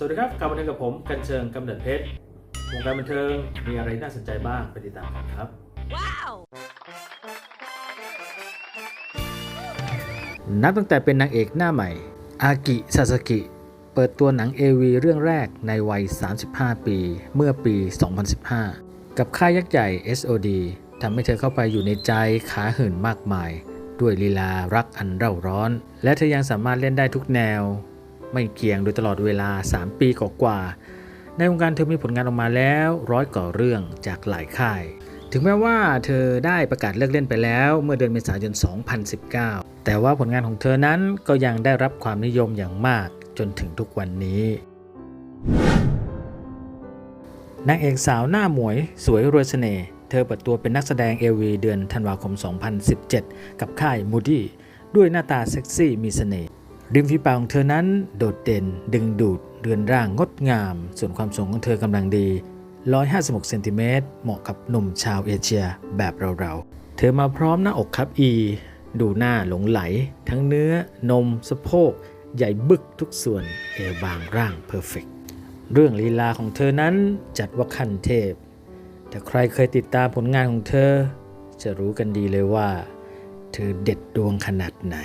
สวัสดีครับกลับมาเทิงกับผมกันเชิงกำเนิดเพชรวงการบันเทิงมีอะไรน่าสนใจบ้างไปติดตามกันครับ Wow! นับตั้งแต่เป็นนางเอกหน้าใหม่ อากิซาสกิ เปิดตัวหนัง AV เรื่องแรกในวัย 35 ปี เมื่อปี 2015 กับค่ายยักษ์ใหญ่ SOD ทำให้เธอเข้าไปอยู่ในใจขาหื่นมากมาย ด้วยลีลารักอันเร่าร้อน และเธอยังสามารถเล่นได้ทุกแนว ไม่เกี่ยงโดยตลอดเวลา 3 ปีกว่าในวงการเธอมีผลงานออกมาแล้วร้อยก่อเรื่องจากหลายค่าย ถึงแม้ว่าเธอได้ประกาศเลิกเล่นไปแล้วเมื่อเดือนเมษายน 2019 แต่ว่าผลงานของเธอนั้นก็ยังได้รับความนิยมอย่างมากจนถึงทุกวันนี้ นางเอกสาวหน้าหมวย สวยรวยเสน่ห์ เธอเปิดตัวเป็นนักแสดง AV เดือนธันวาคม 2017 กับค่าย Moody ด้วยหน้าตาเซ็กซี่มีเสน่ห์ ริมฝีปากของเธอนั้นโดดเด่น ดึงดูด เรือนร่างงดงาม ส่วนความสูงของเธอกำลังดี 156 เซนติเมตร เหมาะกับหนุ่มชาวเอเชียแบบเราๆ เธอมาพร้อมหน้าอกครับอี ดูหน้าหลงไหล ทั้งเนื้อ นม สะโพก ใหญ่บึกทุกส่วน เอวบางร่างเพอร์เฟกเรื่องลีลาของเธอนั้นจัดว่าขั้นเทพ แต่ใครเคยติดตามผลงานของเธอ จะรู้กันดีเลยว่า เธอเด็ดดวงขนาดไหน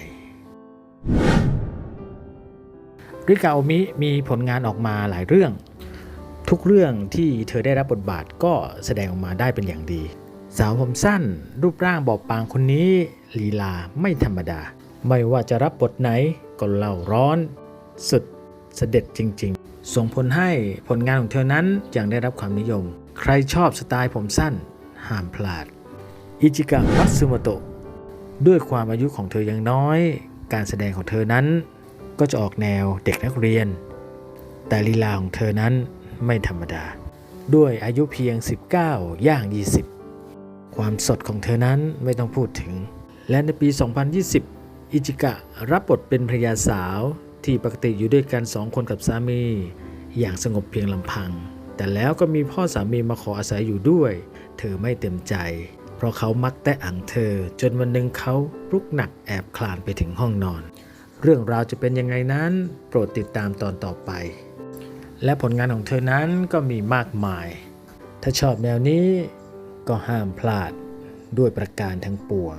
ริกาโอมิมีผลงานออกมาหลายเรื่อง ทุกเรื่องที่เธอได้รับบทบาทก็แสดงออกมาได้เป็นอย่างดี สาวผมสั้น รูปร่างบอบบางคนนี้ลีลาไม่ธรรมดา ไม่ว่าจะรับบทไหนก็เล่าร้อน สุดเสด็จจริง ๆ ส่งผลให้ผลงานของเธอนั้นยังได้รับความนิยม ใครชอบสไตล์ผมสั้นห้ามพลาด อิจิกะมัตสึโมโตะด้วยความอายุของเธอยังน้อย การแสดงของเธอนั้น ก็จะออกแนวเด็กนักเรียน แต่ลีลาของเธอนั้นไม่ธรรมดา ด้วยอายุเพียง 19 ย่าง 20 ความสดของเธอนั้นไม่ต้องพูดถึง และในปี 2020 อิจิกะรับบทเป็นภรรยาสาวที่ปกติอยู่ด้วยกันสองคนกับสามี อย่างสงบเพียงลำพัง แต่แล้วก็มีพ่อสามีมาขออาศัยอยู่ด้วย เธอไม่เต็มใจ เพราะเขามักแตะอังเธอ จนวันหนึ่งเขาลุกหนักแอบคลานไปถึงห้องนอน เรื่องราวจะเป็นยังไงนั้น โปรดติดตามตอนต่อไป และผลงานของเธอนั้นก็มีมากมาย ถ้าชอบแนวนี้ก็ห้ามพลาดด้วยประการทั้งปวง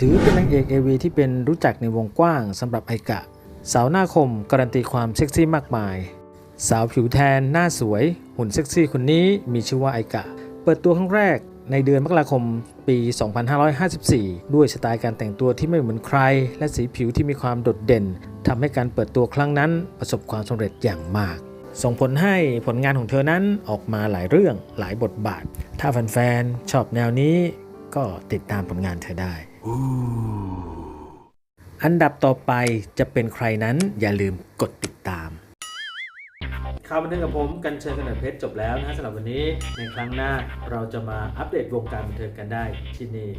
ถือเป็นนางเอกเอวีที่เป็นรู้จักในวงกว้างสำหรับไอกะ สาวหน้าคมการันตีความเซ็กซี่มากมาย สาวผิวแทนหน้าสวย หุ่นเซ็กซี่คนนี้มีชื่อว่าไอกะ เปิดตัวครั้งแรก ในเดือนมกราคมปี 2554 ด้วยสไตล์การแต่งตัวที่ไม่เหมือนใคร และสีผิวที่มีความโดดเด่นทำให้การเปิดตัวครั้งนั้นประสบความสำเร็จอย่างมาก ส่งผลให้ผลงานของเธอนั้นออกมาหลายเรื่องหลายบทบาท ถ้าแฟนๆชอบแนวนี้ก็ติดตามผลงานเธอได้ อันดับต่อไปจะเป็นใครนั้นอย่าลืมกดติดตาม ข่าวบันเทิงกับผมกันเชิญกันหน่อยเพชรจบแล้วนะสำหรับวันนี้ในครั้งหน้าเราจะมาอัปเดตวงการบันเทิงกันได้ที่นี่